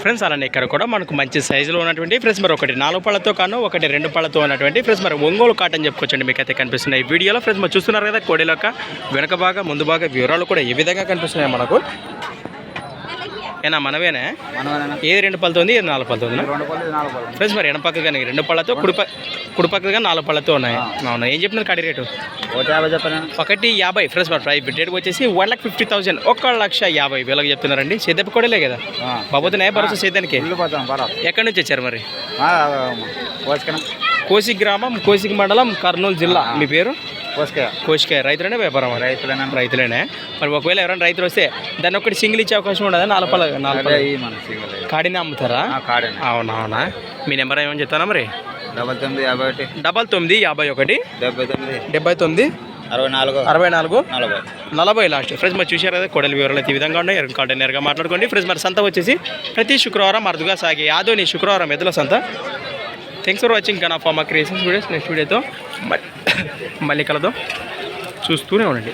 Friends అలానే ఇక్కడ కూడా మనకు మంచి సైజులో ఉన్నటువంటి ఫ్రెండ్స్ మరి ఒకటి నాలుగు పళ్ళతో కాను ఒకటి రెండు పళ్ళతో ఉన్నటువంటి ఫ్రెండ్స్ మరి ఒంగోలు కాటన్ చెప్పుకోవచ్చండి మీకు అయితే కనిపిస్తున్నాయి ఈ వీడియోలో ఫ్రెండ్స్ మరి చూస్తున్నారు కదా కోడిలోక వెనక బాగా ముందు బాగా వివరాలు కూడా ఏ విధంగా కనిపిస్తున్నాయి మనకు. ఏనా మనవేనే? ఏది రెండు పళ్ళతో ఉంది ఏది నాలుగు పళ్ళతో ఉంది? రెండు పళ్ళు ఇది నాలుగు పళ్ళు ఫ్రెండ్స్ మరి ఎడపక్క కానీ రెండు పళ్ళతో కుడి ప- కుడి పక్కగా నాలుగు పళ్ళతో ఉన్నాయి. అవునా ఏం చెప్పినారు కడి రేటు? ఒకటి యాభై ఫ్రెండ్స్ మరి ప్రైస్ రేట్ వచ్చేసి వన్ లాక్ ఫిఫ్టీ థౌసండ్. ఒక లక్ష యాభై వేలకు చెప్తున్నారండి. సేదప్ప కొడలే కదా? బాబోతున్నా భరోసా సేద్యానికి ఎక్కడి నుంచి వచ్చారు మరి? కోసిక్ గ్రామం కోసిక్ మండలం కర్నూలు జిల్లా. మీ పేరు? కోసుక కోసికాయ రైతులనే వ్యాపారం రైతులేనా. రైతులేనే. మరి ఒకవేళ ఎవరైనా రైతులు వస్తే దాన్ని ఒకటి సింగిల్ ఇచ్చే అవకాశం ఉండదా? సింగల్. కాడిని అమ్ముతారా? అవునా అవునా. మీ నెంబర్ ఏమని చెప్తానా మరి? డబల్ తొమ్మిది యాభై ఒకటి. డబల్ తొమ్మిది యాభై ఒకటి. డెబ్బై తొమ్మిది. డెబ్బై తొమ్మిది. అరవై నాలుగు. అరవై నాలుగు. నలభై. నలభై లాస్ట్. ఫ్రెండ్స్ మరి చూశారు కదా కొడలి వివరాలు ఈ విధంగా ఉన్నాయి. ఎరుక కాంటే నేరుగా మాట్లాడుకోండి. ఫ్రెండ్స్ మరి సంత వచ్చేసి ప్రతి శుక్రవారం అరుదుగా సాగే ఆదోని శుక్రవారం ఎదుల సంత. Thanks for watching gun of మా క్రియేషన్స్ వీడియోస్ నెక్స్ట్ వీడియోతో మళ్ళీ కలదో చూస్తూనే ఉండండి.